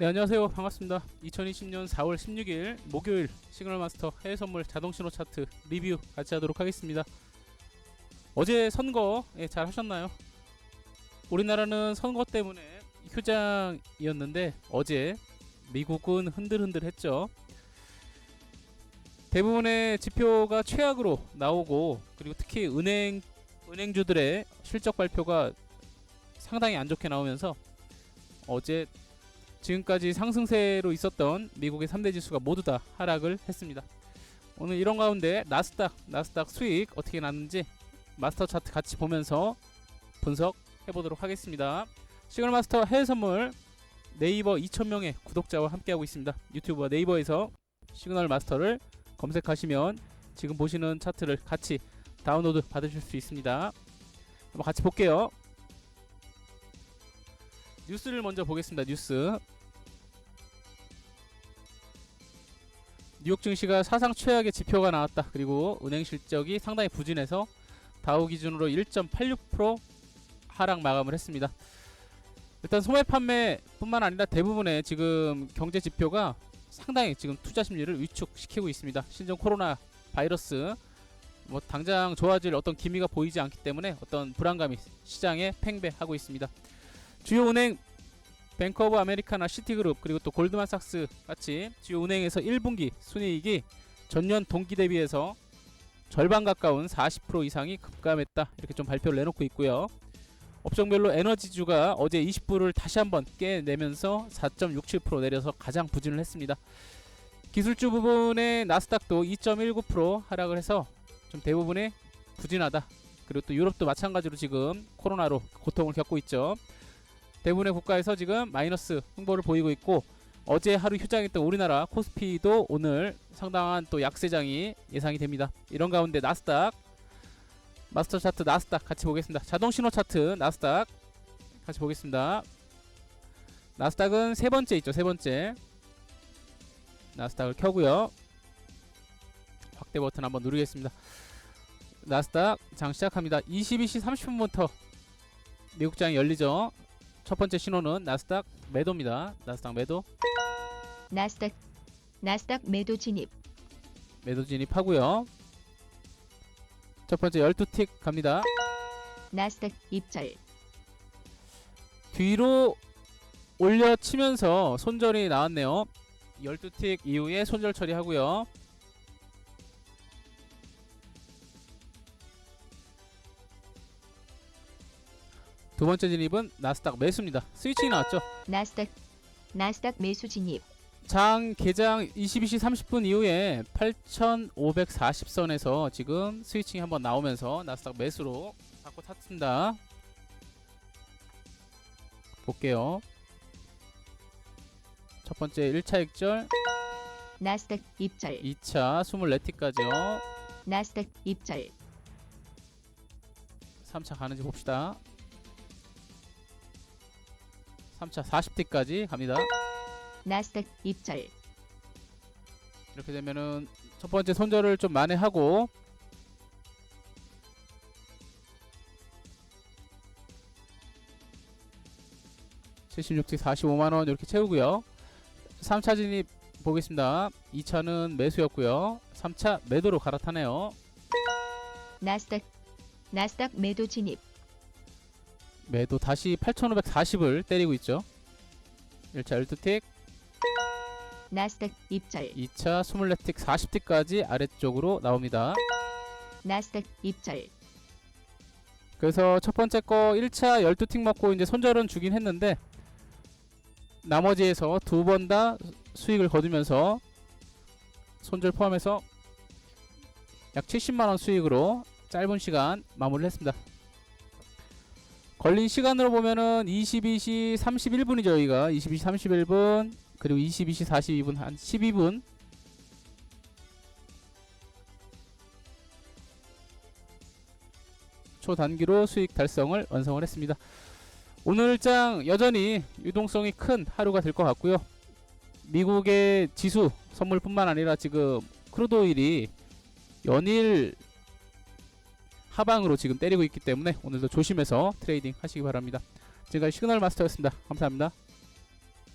네 안녕하세요. 반갑습니다. 2020년 4월 16일 목요일 시그널 마스터 해외 선물 자동 신호 차트 리뷰 같이 하도록 하겠습니다. 어제 선거 예, 잘 하셨나요? 우리나라는 선거 때문에 휴장이었는데 어제 미국은 흔들흔들했죠. 대부분의 지표가 최악으로 나오고 그리고 특히 은행 은행주들의 실적 발표가 상당히 안 좋게 나오면서 어제 지금까지 상승세로 있었던 미국의 3대 지수가 모두 다 하락을 했습니다. 오늘 이런 가운데 나스닥, 나스닥 수익 어떻게 났는지 마스터 차트 같이 보면서 분석해 보도록 하겠습니다. 시그널 마스터 해외 선물 네이버 2,000명의 구독자와 함께하고 있습니다. 유튜브와 네이버에서 시그널 마스터를 검색하시면 지금 보시는 차트를 같이 다운로드 받으실 수 있습니다. 한번 같이 볼게요. 뉴스를 먼저 보겠습니다. 뉴스. 뉴욕 증시가 사상 최악의 지표가 나왔다. 그리고 은행 실적이 상당히 부진해서 다우 기준으로 1.86% 하락 마감을 했습니다. 일단 소매 판매뿐만 아니라 대부분의 지금 경제 지표가 상당히 지금 투자 심리를 위축시키고 있습니다. 신종 코로나 바이러스 뭐 당장 좋아질 어떤 기미가 보이지 않기 때문에 어떤 불안감이 시장에 팽배하고 있습니다. 주요 은행 뱅크 오브 아메리카나 시티그룹 그리고 또 골드만삭스 같이 주요 은행에서 1분기 순이익이 전년 동기 대비해서 절반 가까운 40% 이상이 급감했다 이렇게 좀 발표를 내놓고 있고요. 업종별로 에너지주가 어제 20불을 다시 한번 깨내면서 4.67% 내려서 가장 부진을 했습니다. 기술주 부분의 나스닥도 2.19% 하락을 해서 좀 대부분의 부진하다. 그리고 또 유럽도 마찬가지로 지금 코로나로 고통을 겪고 있죠. 대부분의 국가에서 지금 마이너스 흥보를 보이고 있고 어제 하루 휴장했던 우리나라 코스피도 오늘 상당한 또 약세장이 예상이 됩니다. 이런 가운데 나스닥 마스터 차트 나스닥 같이 보겠습니다. 자동 신호 차트 나스닥 같이 보겠습니다. 나스닥은 세 번째 있죠. 세 번째. 나스닥을 켜고요. 확대 버튼 한번 누르겠습니다. 나스닥 장 시작합니다. 22시 30분부터 미국장이 열리죠. 첫 번째 신호는 나스닥 매도입니다. 나스닥 매도. 나스닥 나스닥 매도 진입 매도 진입하고요. 첫 번째 12틱 갑니다. 나스닥 입절 뒤로 올려치면서 손절이 나왔네요. 12틱 이후에 손절 처리하고요. 두 번째 진입은 나스닥 매수입니다. 스위칭이 나왔죠. 나스닥 나스닥 매수 진입 장 개장 22시 30분 이후에 8,540선에서 지금 스위칭이 한번 나오면서 나스닥 매수로 바꿔 탔습니다. 볼게요. 첫 번째 1차 익절, 나스닥 입절 2차 24티까지요. 나스닥 입절 3차 가는지 봅시다. 3차 40티까지 갑니다. 나스닥 입절 이렇게 되면은 첫 번째 손절을 좀 만회하고 (76티) (45만원) 이렇게 채우고요. 3차 진입 보겠습니다. 2차는 매수였고요. 3차 매도로 갈아타네요. 나스닥 나스닥 매도 진입 매도 다시 8540을 때리고 있죠. 1차 12틱. 나스닥 입절 2차 24틱 40틱까지 아래쪽으로 나옵니다. 나스닥 입절 그래서 첫 번째 거 1차 12틱 먹고 이제 손절은 주긴 했는데 나머지에서 두 번 다 수익을 거두면서 손절 포함해서 약 70만원 수익으로 짧은 시간 마무리를 했습니다. 걸린 시간으로 보면은 22시 31분이죠, 여기가. 22시 31분, 그리고 22시 42분, 한 12분. 초단기로 수익 달성을 완성을 했습니다. 오늘장 여전히 유동성이 큰 하루가 될 것 같고요. 미국의 지수 선물뿐만 아니라 지금 크루드오일이 연일 하방으로 지금 때리고 있기 때문에 오늘도 조심해서 트레이딩 하시기 바랍니다. 지금까지 시그널 마스터였습니다. 감사합니다.